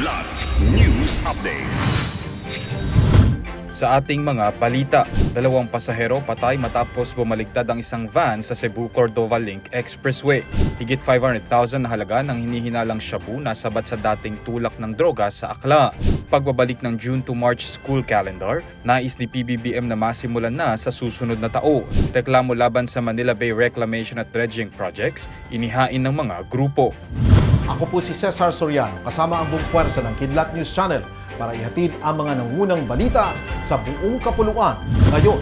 Kidlat News Updates. Sa ating mga balita, dalawang pasahero patay matapos bumaligtad ang isang van sa Cebu-Cordova Link Expressway. Higit 500,000 na halaga ng hinihinalang shabu nasabat sa dating tulak ng droga sa Akla. Pagbabalik ng June to March school calendar, nais ni PBBM na masimulan na sa susunod na tao. Reklamo laban sa Manila Bay Reclamation at Dredging Projects, inihain ng mga grupo. Ako po si Cesar Soriano, kasama ang buong puwersa ng Kidlat News Channel para ihatid ang mga nangunang balita sa buong kapuluan. Ngayon,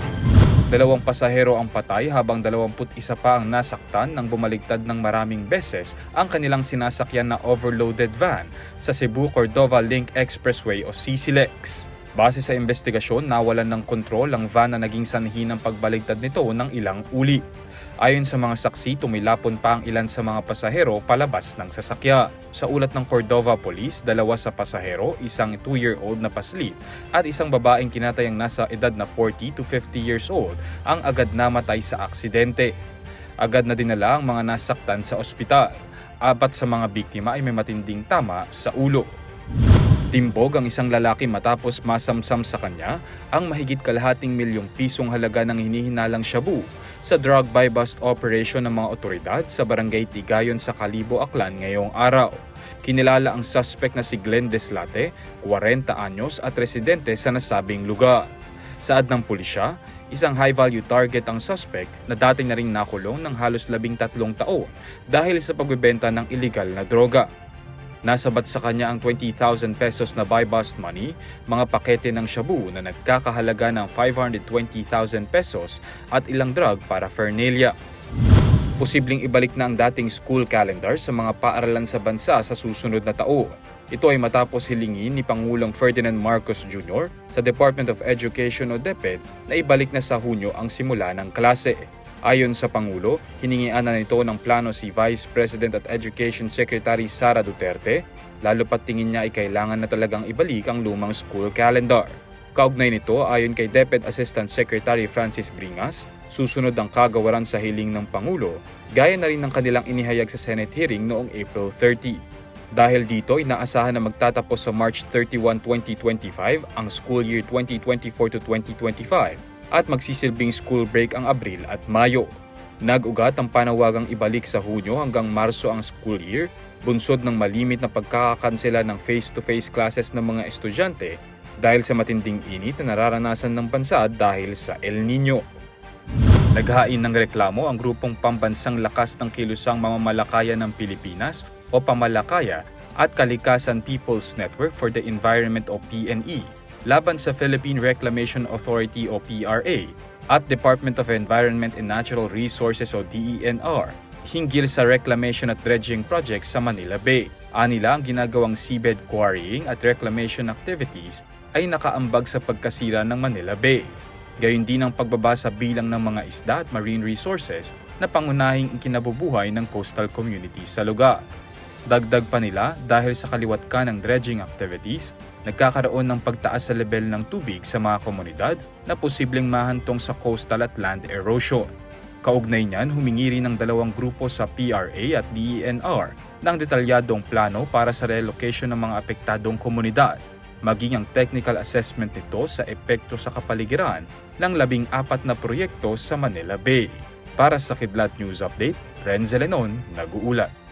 Dalawang pasahero ang patay habang 21 pa ang nasaktan nang bumaligtad ng maraming beses ang kanilang sinasakyan na overloaded van sa Cebu-Cordova Link Expressway o CCLEX. Base sa investigasyon, nawalan ng kontrol ang van na naging sanhi ng pagbaligtad nito ng ilang uli. Ayon sa mga saksi, tumilapon pa ang ilan sa mga pasahero palabas ng sasakya. Sa ulat ng Cordova Police, dalawa sa pasahero, isang 2-year-old na paslit at isang babaeng kinatayang nasa edad na 40 to 50 years old ang agad namatay sa aksidente. Agad na dinala ang mga nasaktan sa ospital. Apat sa mga biktima ay may matinding tama sa ulo. Timbog ang isang lalaki matapos masamsam sa kanya ang mahigit kalahating milyong pisong halaga ng hinihinalang shabu sa drug buy bust operation ng mga otoridad sa barangay Tigayon sa Kalibo, Aklan ngayong araw. Kinilala ang suspect na si Glenn Deslate, 40 anyos at residente sa nasabing lugar. Saad ng pulisya, isang high-value target ang suspect na dati na ring nakulong ng halos labing tatlong taon dahil sa pagbebenta ng illegal na droga. Nasabat sa kanya ang 20,000 pesos na buy-bust money, mga pakete ng shabu na nagkakahalaga ng 520,000 pesos at ilang drug para Fernelia. Posibleng ibalik na ang dating school calendar sa mga paaralan sa bansa sa susunod na taon. Ito ay matapos hilingin ni Pangulong Ferdinand Marcos Jr. sa Department of Education o DepEd na ibalik na sa Hunyo ang simula ng klase. Ayon sa Pangulo, hiningian na nito ng plano si Vice President at Education Secretary Sara Duterte, lalo pat tingin niya ay kailangan na talagang ibalik ang lumang school calendar. Kaugnay nito, ayon kay DepEd Assistant Secretary Francis Bringas, susunod ang kagawaran sa hiling ng Pangulo, gaya na rin ng kanilang inihayag sa Senate hearing noong April 30. Dahil dito, inaasahan na magtatapos sa March 31, 2025 ang school year 2024 to 2025 at magsisilbing school break ang Abril at Mayo. Nag-ugat ang panawagang ibalik sa Hunyo hanggang Marso ang school year, bunsod ng malimit na pagkakakansela ng face-to-face classes ng mga estudyante dahil sa matinding init na nararanasan ng bansa dahil sa El Nino. Naghain ng reklamo ang grupong pambansang lakas ng kilusang mamamalakaya ng Pilipinas o Pamalakaya at Kalikasan People's Network for the Environment o PNE laban sa Philippine Reclamation Authority o PRA at Department of Environment and Natural Resources o DENR hinggil sa reclamation at dredging projects sa Manila Bay. Anila ang ginagawang seabed quarrying at reclamation activities ay nakaambag sa pagkasira ng Manila Bay. Gayun din ang pagbaba sa bilang ng mga isda at marine resources na pangunahing ikinabubuhay ng coastal communities sa lugar. Dagdag pa nila dahil sa kaliwat ka ng dredging activities, nagkakaroon ng pagtaas sa level ng tubig sa mga komunidad na posibleng mahantong sa coastal at land erosion. Kaugnay niyan, humingi rin ng dalawang grupo sa PRA at DENR ng detalyadong plano para sa relocation ng mga apektadong komunidad, maging ang technical assessment nito sa epekto sa kapaligiran ng labing apat na proyekto sa Manila Bay. Para sa Kidlat News Update, Renzo Lenon, nag-uulat.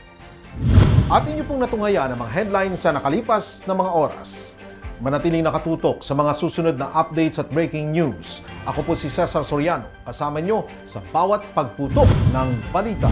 At inyo pong natunghayan ang mga headlines sa nakalipas na mga oras. Manatiling nakatutok sa mga susunod na updates at breaking news. Ako po si Cesar Soriano, kasama nyo sa bawat pagputok ng balita.